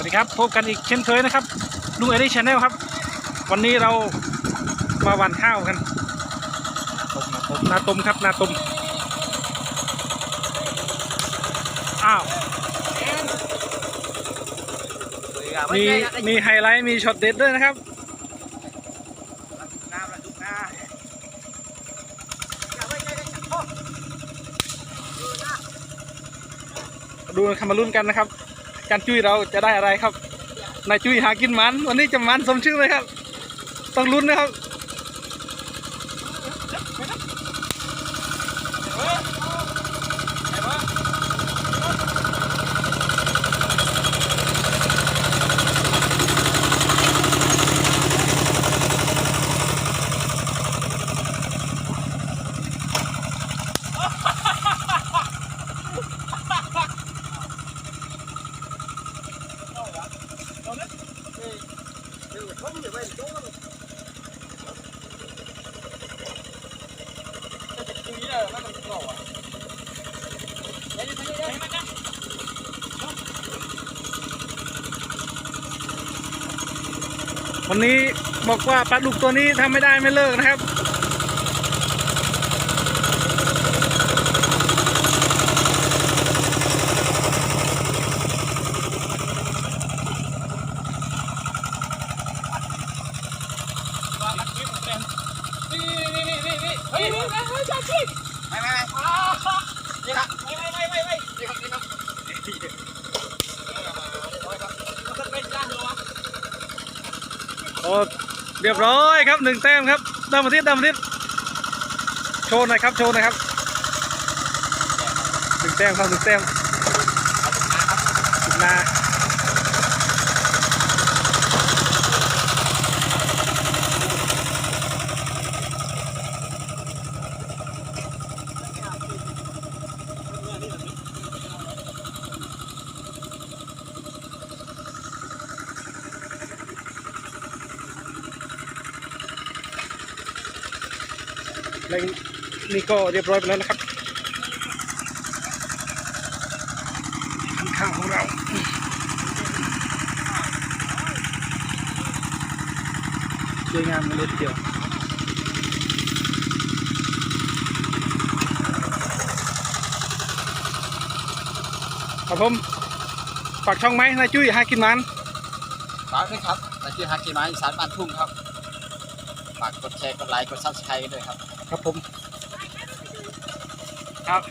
วัสดีครับพบกันอีกเช่นเคยนะครับลุงเอรี่ชาแนลครับ วันนี้เรามาหว่านข้าวกันนาตมครับนาตมอ้าวมีมีไฮไลท์มีช็อตเด็ดด้วยนะครับดูคำมาลุ้นกันนะครับ การจุ้ยเราจะได้อะไรครับนายจุ้ยหากินมัน วันนี้จะมันสมชื่อเลยครับ ต้องลุ้นนะครับ วันนี้บอกว่าปลาดุกตัวนี้ทำไม่ได้ไม่เลิกนะครับ ไม่ไม่ไม่โอ้เรียบร้อยครับหนึ่งแต้มครับดำมาทิศดำมาทิศโชว์หน่อยครับโชว์หน่อยครับหนึ่งแต้มครับหนึ่งแต้มสุดนา ในนี่ก็เรียบร้อยไปแล้วนะครับข้าวของเราสวยงามเลยทีเดียวครับผมฝากช่องไหมนายจุ้ยหากินมันฝากด้วยครับแต่ที่ฮักกีมาอีสานบ้านทุ่งครับฝากกดแชร์กดไลค์กดซับสไครต์กันด้วยครับ ครับผม ครับ